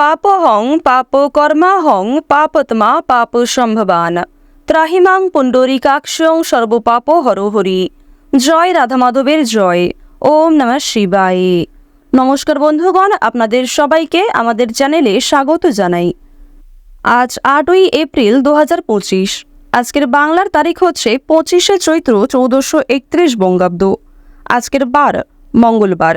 পাপহং পাপ কর্মাহং পাপতমা পাপ সম্ভবান ত্রাহিমাং পুণ্ডরিকাক্ষং সর্বপাপ হরহরি। জয় রাধা মাধবের জয়। ওম নমঃ শিবায়। নমস্কার বন্ধুগণ, আপনাদের সবাইকে আমাদের চ্যানেলে স্বাগত জানাই। আজ আটই এপ্রিল দু হাজার পঁচিশ। আজকের বাংলার তারিখ হচ্ছে পঁচিশে চৈত্র চৌদ্দশো একত্রিশ বঙ্গাব্দ। আজকের বার মঙ্গলবার।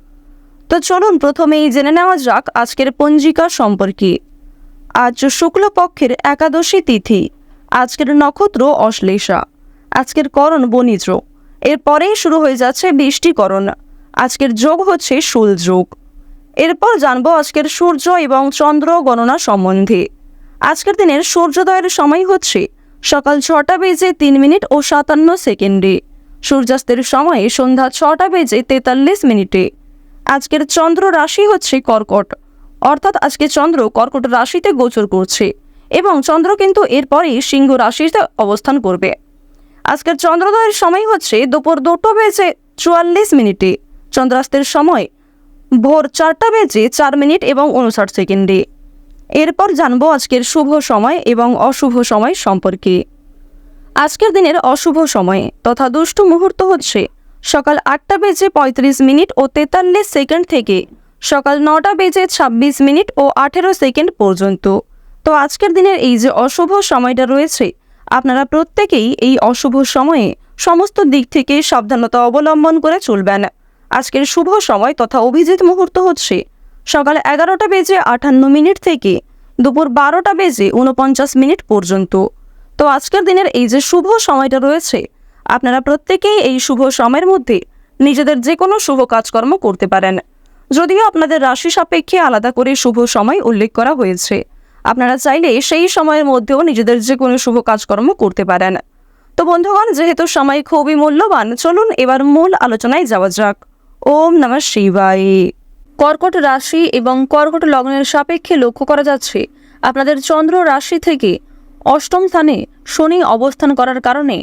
তো চলুন প্রথমেই জেনে নেওয়া যাক আজকের পঞ্জিকা সম্পর্কে। আজ শুক্লপক্ষের একাদশী তিথি, আজকের নক্ষত্র অশ্লেষা, আজকের করণ বণিজ, এরপরেই শুরু হয়ে যাচ্ছে বৃষ্টিকরণ, আজকের যোগ হচ্ছে শুল যোগ। এরপর জানব আজকের সূর্য এবং চন্দ্র গণনা সম্বন্ধে। আজকের দিনের সূর্যোদয়ের সময় হচ্ছে সকাল ছটা বেজে তিন মিনিট ও সাতান্ন সেকেন্ডে, সূর্যাস্তের সময়ে সন্ধ্যা ছটা বেজে তেতাল্লিশ মিনিটে। আজকের চন্দ্র রাশি হচ্ছে কর্কট। অর্থাৎ আজকে চন্দ্র কর্কট রাশিতে গোচর করছে এবং চন্দ্র কিন্তু এরপরেই সিংহ রাশিতে অবস্থান করবে। আজকের চন্দ্রোদয়ের সময় হচ্ছে দুপুর দুটো বেজে চুয়াল্লিশ মিনিটে। চন্দ্রাস্তের সময় ভোর চারটা বেজে চার মিনিট এবং উনষাট সেকেন্ডে। এরপর জানব আজকের শুভ সময় এবং অশুভ সময় সম্পর্কে। আজকের দিনের অশুভ সময়ে তথা দুষ্ট মুহূর্ত হচ্ছে সকাল আটটা বেজে পঁয়ত্রিশ মিনিট ও তেতাল্লিশ সেকেন্ড থেকে সকাল নটা বেজে ছাব্বিশ মিনিট ও আঠেরো সেকেন্ড পর্যন্ত। তো আজকের দিনের এই যে অশুভ সময়টা রয়েছে, আপনারা প্রত্যেকেই এই অশুভ সময়ে সমস্ত দিক থেকে সাবধানতা অবলম্বন করে চলবেন। আজকের শুভ সময় তথা অভিজিৎ মুহূর্ত হচ্ছে সকাল এগারোটা বেজে আটান্ন মিনিট থেকে দুপুর বারোটা বেজে উনপঞ্চাশ মিনিট পর্যন্ত। তো আজকের দিনের এই যে শুভ সময়টা রয়েছে আপনারা প্রত্যেকেই এই শুভ সময়ের মধ্যে নিজেদের যে কোনো শুভ কাজকর্ম করতে পারেন। যদিও আপনাদের রাশি সাপেক্ষে আলাদা করে শুভ সময় উল্লেখ করা হয়েছে। আপনারা চাইলে সেই সময়ের মধ্যেও নিজেদের যে কোনো শুভ কাজকর্ম করতে পারেন। তো বন্ধুগণ, যেহেতু সময় খুবই মূল্যবান, চলুন এবার মূল আলোচনায় যাওয়া যাক। ওম নমঃ শিবাই কর্কট রাশি এবং কর্কট লগ্নের সাপেক্ষে লক্ষ্য করা যাচ্ছে, আপনাদের চন্দ্র রাশি থেকে অষ্টম স্থানে শনি অবস্থান করার কারণে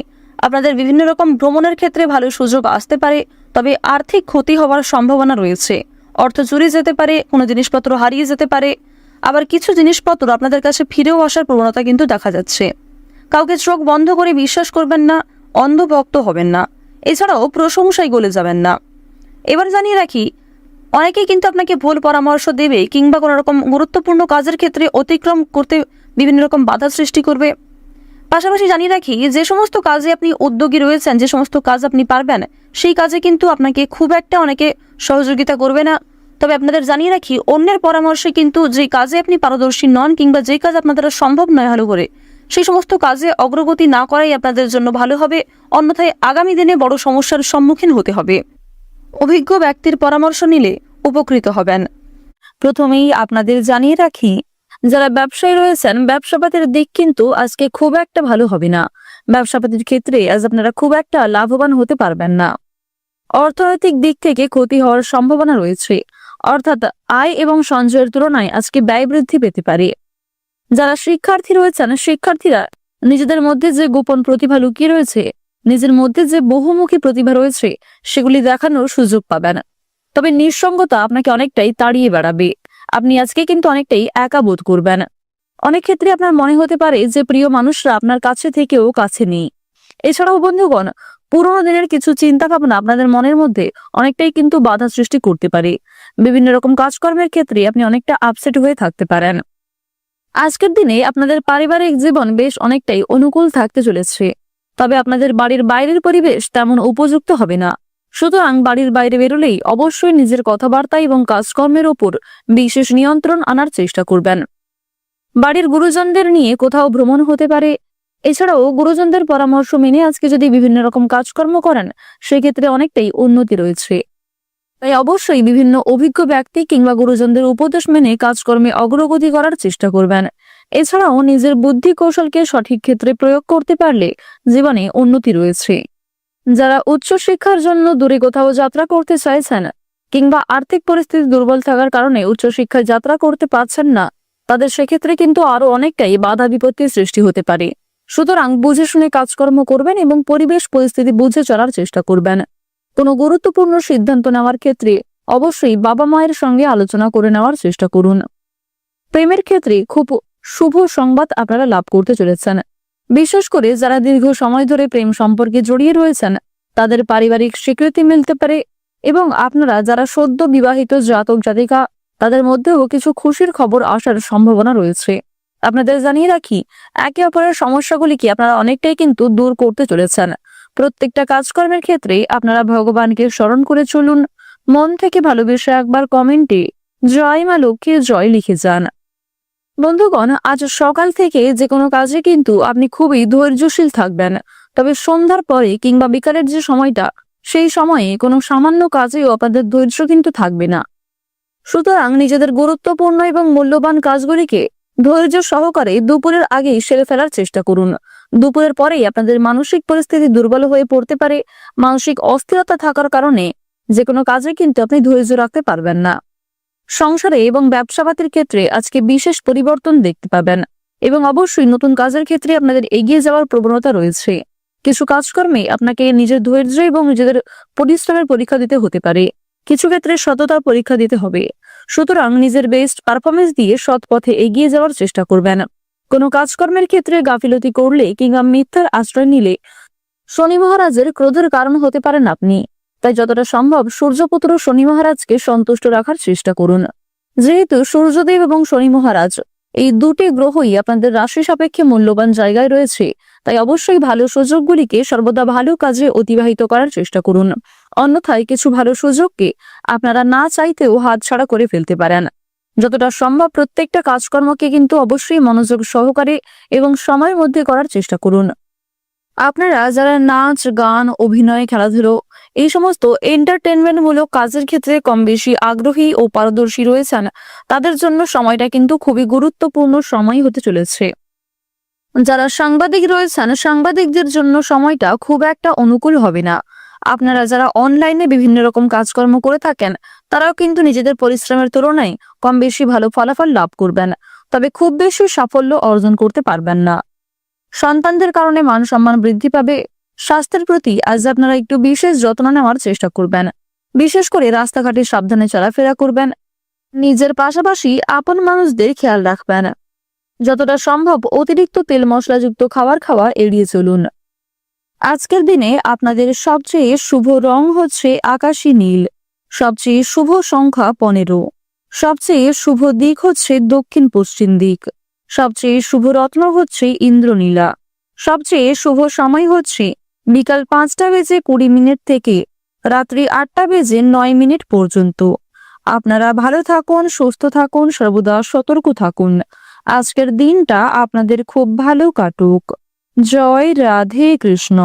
আপনাদের বিভিন্ন রকম ভ্রমণের ক্ষেত্রে ভালো সুযোগ আসতে পারে, তবে আর্থিক ক্ষতি হওয়ার সম্ভাবনা রয়েছে। অর্থ চুরি যেতে পারে, কোনো জিনিসপত্র হারিয়ে যেতে পারে। আবার কিছু জিনিসপত্র আপনাদের কাছে ফিরেও আসার প্রবণতা কিন্তু দেখা যাচ্ছে। কাউকে চোখ বন্ধ করে বিশ্বাস করবেন না, অন্ধভক্ত হবেন না। এছাড়াও প্রশংসায় গলে যাবেন না। এবার জানিয়ে রাখি, অনেকেই কিন্তু আপনাকে ভুল পরামর্শ দেবে কিংবা কোনো রকম গুরুত্বপূর্ণ কাজের ক্ষেত্রে অতিক্রম করতে বিভিন্ন রকম বাধা সৃষ্টি করবে। পাশাপাশি জানিয়ে রাখি, যে সমস্ত কাজে আপনি উদ্যোগী রয়েছেন, যে সমস্ত কাজ আপনি পারবেন, সেই কাজে কিন্তু আপনাকে খুব একটা অনেকে সহযোগিতা করবে না। তবে আপনাদের জানিয়ে রাখি, অন্যের পরামর্শে কিন্তু যে কাজে আপনি পারদর্শী নন কিংবা যে কাজ আপনাদের সম্ভব নয় ভালো করে, সেই সমস্ত কাজে অগ্রগতি না করাই আপনাদের জন্য ভালো হবে। অন্যথায় আগামী দিনে বড় সমস্যার সম্মুখীন হতে হবে। অভিজ্ঞ ব্যক্তির পরামর্শ নিলে উপকৃত হবেন। প্রথমেই আপনাদের জানিয়ে রাখি যারা ব্যবসায়ী রয়েছেন, ব্যবসাপাতির দিক কিন্তু আজকে খুব একটা ভালো হবে না। ব্যবসাপাতির ক্ষেত্রে আজ আপনারা খুব একটা লাভবান হতে পারবেন না। অর্থনৈতিক দিক থেকে ক্ষতি হওয়ার সম্ভাবনা রয়েছে। অর্থাৎ আয় এবং সঞ্চয়ের তুলনায় আজকে ব্যয় বৃদ্ধি পেতে পারে। যারা শিক্ষার্থী রয়েছেন, শিক্ষার্থীরা নিজেদের মধ্যে যে গোপন প্রতিভা লুকিয়ে রয়েছে, নিজের মধ্যে যে বহুমুখী প্রতিভা রয়েছে, সেগুলি দেখানোর সুযোগ পাবেন। তবে নিঃসঙ্গতা আপনাকে অনেকটাই তাড়িয়ে বেড়াবে। আপনি আজকে কিন্তু অনেকটাই একা বোধ করবেন। অনেক ক্ষেত্রে আপনার মনে হতে পারে যে, প্রিয় মানুষরা আপনার কাছে থেকেও কাছে নেই। এছাড়াও বন্ধুগণ, পুরোনো দিনের কিছু চিন্তা ভাবনা আপনাদের মনের মধ্যে অনেকটাই কিন্তু বাধা সৃষ্টি করতে পারে। বিভিন্ন রকম কাজকর্মের ক্ষেত্রে আপনি অনেকটা আপসেট হয়ে থাকতে পারেন। আজকের দিনে আপনাদের পারিবারিক জীবন বেশ অনেকটাই অনুকূল থাকতে চলেছে। তবে আপনাদের বাড়ির বাইরের পরিবেশ তেমন উপযুক্ত হবে না। সুতরাং বাড়ির বাইরে বেরোলেই অবশ্যই নিজের কথাবার্তা এবং কাজকর্মের ওপর বিশেষ নিয়ন্ত্রণ আনার চেষ্টা করবেন। বাড়ির গুরুজনদের নিয়ে কোথাও ভ্রমণ হতে পারে। এছাড়াও গুরুজনদের পরামর্শ মেনে আজকে যদি বিভিন্ন রকম কাজকর্ম করেন, সেক্ষেত্রে অনেকটাই উন্নতি রয়েছে। তাই অবশ্যই বিভিন্ন অভিজ্ঞ ব্যক্তি কিংবা গুরুজনদের উপদেশ মেনে কাজকর্মে অগ্রগতি করার চেষ্টা করবেন। এছাড়াও নিজের বুদ্ধি কৌশলকে সঠিক ক্ষেত্রে প্রয়োগ করতে পারলে জীবনে উন্নতি রয়েছে। যারা উচ্চশিক্ষার জন্য দূরে কোথাও যাত্রা করতে চাইছেন কিংবা আর্থিক পরিস্থিতি দুর্বল থাকার কারণে উচ্চশিক্ষায় যাত্রা করতে পারছেন না, তাদের সেক্ষেত্রে কিন্তু আরও অনেকটাই বাধা বিপত্তির সৃষ্টি হতে পারে। সুতরাং বুঝে শুনে কাজকর্ম করবেন এবং পরিবেশ পরিস্থিতি বুঝে চলার চেষ্টা করবেন। কোনো গুরুত্বপূর্ণ সিদ্ধান্ত নেওয়ার ক্ষেত্রে অবশ্যই বাবা মায়ের সঙ্গে আলোচনা করে নেওয়ার চেষ্টা করুন। প্রেমের ক্ষেত্রে খুব শুভ সংবাদ আপনারা লাভ করতে চলেছেন। বিশেষ করে যারা দীর্ঘ সময় ধরে প্রেম সম্পর্কে জড়িয়ে রয়েছেন, তাদের পারিবারিক স্বীকৃতি মিলতে পারে এবং আপনারা যারা সদ্য বিবাহিত জাতক জাতিকা, তাদের মধ্যেও কিছু খুশির খবর আসার সম্ভাবনা রয়েছে। আপনাদের জানিয়ে রাখি, একে অপরের সমস্যাগুলিকে আপনারা অনেকটাই কিন্তু দূর করতে চলেছেন। প্রত্যেকটা কাজকর্মের ক্ষেত্রে আপনারা ভগবানকে স্মরণ করে চলুন। মন থেকে ভালোবেসে একবার কমেন্টে, জয় মা লক্ষ্মীর জয় লিখে যান। বন্ধুগণ, আজ সকাল থেকে যে কোনো কাজে কিন্তু আপনি খুবই ধৈর্যশীল থাকবেন। তবে সন্ধ্যার পরে কিংবা বিকালের যে সময়টা, সেই সময়ে কোনো সামান্য কাজেও আপনাদের ধৈর্য কিন্তু থাকবে না। সুতরাং নিজেদের গুরুত্বপূর্ণ এবং মূল্যবান কাজগুলিকে ধৈর্য সহকারে দুপুরের আগেই সেরে ফেলার চেষ্টা করুন। দুপুরের পরেই আপনাদের মানসিক পরিস্থিতি দুর্বল হয়ে পড়তে পারে। মানসিক অস্থিরতা থাকার কারণে যে কোনো কাজে কিন্তু আপনি ধৈর্য রাখতে পারবেন না। সংসারে এবং ব্যবসাপাতির ক্ষেত্রে আজকে বিশেষ পরিবর্তন দেখতে পাবেন এবং অবশ্যই নতুন কাজের ক্ষেত্রে আপনাদের এগিয়ে যাওয়ার প্রবণতা রয়েছে। কিছু কাজকর্মে আপনাকে নিজের ধৈর্য এবং নিজেদের পরিশ্রমের পরীক্ষা দিতে হতে পারে। কিছু ক্ষেত্রে সততার পরীক্ষা দিতে হবে। সুতরাং নিজের বেস্ট পারফরমেন্স দিয়ে সৎ পথে এগিয়ে যাওয়ার চেষ্টা করবেন। কোনো কাজকর্মের ক্ষেত্রে গাফিলতি করলে কিংবা মিথ্যার আশ্রয় নিলে শনি মহারাজের ক্রোধের কারণ হতে পারেন আপনি। তাই যতটা সম্ভব সূর্যপুত্র শনি মহারাজকে সন্তুষ্ট রাখার চেষ্টা করুন। যেহেতু সূর্যদেব এবং শনি মহারাজ এই দুটি গ্রহই আপনাদের রাশি সাপেক্ষে মূল্যবান জায়গায় রয়েছে, তাই অবশ্যই ভালো সুযোগগুলিকে সর্বদা ভালো কাজে অতিবাহিত করার চেষ্টা করুন। অন্যথায় কিছু ভালো সুযোগকে আপনারা না চাইতেও হাতছাড়া করে ফেলতে পারেন। যতটা সম্ভব প্রত্যেকটা কাজকর্মকে কিন্তু অবশ্যই মনোযোগ সহকারে এবং সময়ের মধ্যে করার চেষ্টা করুন। আপনারা যারা নাচ, গান, অভিনয়, খেলাধুলো এই সমস্ত এন্টারটেনমেন্ট মূলক কাজের ক্ষেত্রে কম বেশি আগ্রহী ও পারদর্শী রয়েছেন, তাদের জন্য সময়টা কিন্তু খুবই গুরুত্বপূর্ণ সময় হতে চলেছে। যারা সাংবাদিক রয়েছেন, সাংবাদিকদের জন্য সময়টা খুব একটা অনুকূল হবে না। আপনারা যারা অনলাইনে বিভিন্ন রকম কাজকর্ম করে থাকেন, তারাও কিন্তু নিজেদের পরিশ্রমের তুলনায় কম বেশি ভালো ফলাফল লাভ করবেন, তবে খুব বেশি সাফল্য অর্জন করতে পারবেন না। সন্তানদের কারণে মান সম্মান বৃদ্ধি পাবে। স্বাস্থ্যের প্রতি আজ আপনারা একটু বিশেষ যত্ন নেওয়ার চেষ্টা করবেন। বিশেষ করে রাস্তাঘাটে সাবধানে চলাফেরা করবেন। নিজের পাশাপাশি আপন মানুষদের খেয়াল রাখবেন। যতটা সম্ভব অতিরিক্ত তেল মশলাযুক্ত খাবার খাওয়া এড়িয়ে চলুন। আজকের দিনে আপনাদের সবচেয়ে শুভ রং হচ্ছে আকাশী নীল। সবচেয়ে শুভ সংখ্যা পনেরো। সবচেয়ে শুভ দিক হচ্ছে দক্ষিণ পশ্চিম দিক। সবচেয়ে শুভ রত্ন হচ্ছে ইন্দ্রনীলা। সবচেয়ে শুভ সময় হচ্ছে বিকাল পাঁচটা বেজে কুড়ি মিনিট থেকে রাত্রি আটটা বেজে নয় মিনিট পর্যন্ত। আপনারা ভালো থাকুন, সুস্থ থাকুন, সর্বদা সতর্ক থাকুন। আজকের দিনটা আপনাদের খুব ভালো কাটুক। জয় রাধে কৃষ্ণ।